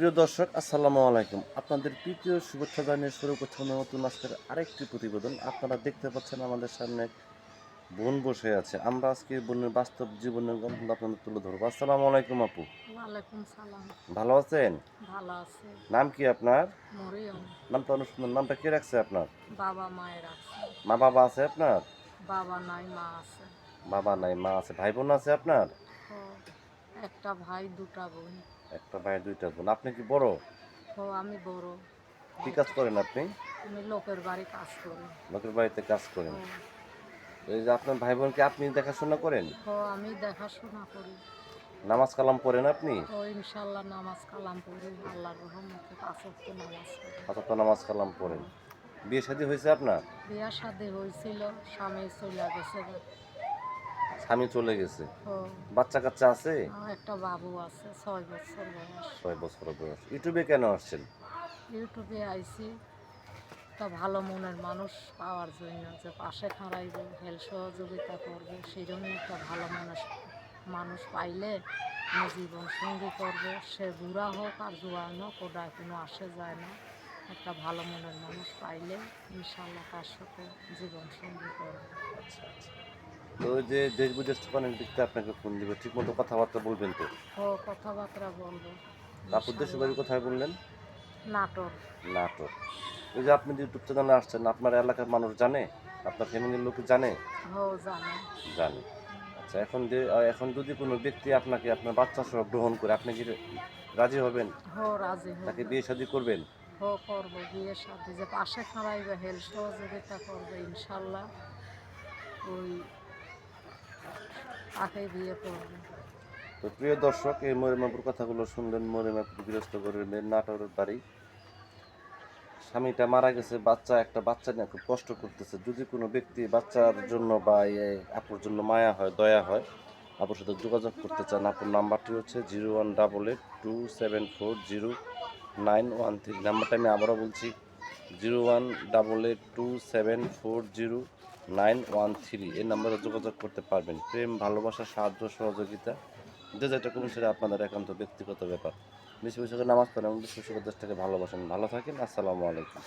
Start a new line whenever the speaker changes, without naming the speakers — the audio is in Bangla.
প্রিয় দর্শক আসসালামু আলাইকুম। আপনাদের তৃতীয় শুভেচ্ছা জানিয়ে শুরু করছে নতুন আজকের আরেকটি প্রতিবেদন। আপনারা দেখতে পাচ্ছেন আমাদের সামনে বোন বসে আছে। আমরা আজকে বোনের বাস্তব জীবনের গল্প আপনাদের তুলে ধরবো। আসসালামু আলাইকুম আপু। ভালো আছেন? নাম কি আপনার? নামটা অনেক সুন্দর নামটা কে রাখছে আপনার?
বাবা মায়ের
মা বাবা আছে আপনার?
বাবা নাই মা আছে।
বাবা নাই মা আছে। ভাই বোন আছে আপনার?
একটা ভাই দুটা বোন।
একটা ভাই দুইটা বোন। আপনি কি বড়?
ও আমি বড়।
কি কাজ করেন আপনি?
আমি লোকের বাড়ি কাজ করি।
লোকের বাড়িতে কাজ করেন। তো এই যে আপনার ভাই বোনকে আপনি দেখাশোনা করেন?
ও আমি দেখাশোনা করি।
নামাজ কালাম পড়েন আপনি?
ও ইনশাআল্লাহ নামাজ কালাম পড়ি। আল্লাহর রহমতে পাঁচ ওয়াক্ত নামাজ পড়ি।
অত নামাজ কালাম পড়েন। বিয়ে শাদী হয়েছে আপনার?
বিয়া শাদি হয়েছিল স্বামী চলে গেছে।
স্বামী চলে গেছে। বাচ্চা কাচ্চা আছে?
একটা বাবু আছে ছয় বছর বয়স।
ছয় বছর বয়স। ইউটিউবে কেন আসছেন?
ইউটিউবে আইছি একটা ভালো মনের মানুষ পাওয়ার জন্য যে পাশে খাড়াইবে হেল্প সহযোগিতা করবে সেই জন্য একটা ভালো মানুষ মানুষ পাইলে আমি জীবন সঙ্গী করবে। সে বুড়া হোক আর জোয়ান হোক ওটা কোনো আসে যায় না। একটা ভালো মনের মানুষ পাইলে ইনশাল্লাহ তার সাথে জীবন সঙ্গী করবে।
আচ্ছা আচ্ছা। তো ওই যে দেশ বিদেশ থেকে অনেক ব্যক্তি আপনাকে ফোন দিবে ঠিক মতো কথাবার্তা বলবেন তো?
ও কথাবার্তা বলব।
তারপর দেশের বাড়ি কোথায় বললেন?
নাটক
নাটক ওই যে আপনি ইউটিউব চ্যানেলে আসছেন আপনার এলাকার মানুষ জানে? আপনার ফ্যামিলির লোক জানে?
জানে।
জানে। আচ্ছা এখন যে এখন যদি কোনো ব্যক্তি আপনাকে আপনার বাচ্চা সহ গ্রহণ করে আপনি কি রাজি হবেন?
রাজি
তাকে বিয়ে শাদী করবেন?
হো করব বিয়ের সাথে যে পাশে খাড়াইবে হেল্প সহযোগিতা করবে ইনশাল্লাহ। ওই
তো প্রিয় দর্শক, এই মরিমাপুর কথাগুলো শুনলেন মরিমাপুর গৃহস্থ করে নাটোরের বাড়ি। স্বামীটা মারা গেছে, বাচ্চা, একটা বাচ্চা নিয়ে খুব কষ্ট করতেছে। যদি কোনো ব্যক্তি বাচ্চার জন্য বা এই আপুর জন্য মায়া হয়, দয়া হয়, আপুর সাথে যোগাযোগ করতে চান, আপুর নাম্বারটি হচ্ছে zero one double eight two seven four zero nine one three. নাম্বারটা আমি আবারও বলছি, zero one double eight two seven four zero nine one three, এই নাম্বারে যোগাযোগ করতে পারবেন। প্রেম, ভালোবাসা, সাহায্য, সহযোগিতা, যে যেটা করুন সেটা আপনাদের একান্ত ব্যক্তিগত ব্যাপার। বেশি বেশি করে নামাজ পড়েন এবং বিশ্ব দেশটাকে ভালোবাসেন। ভালো থাকেন, আসসালামু আলাইকুম।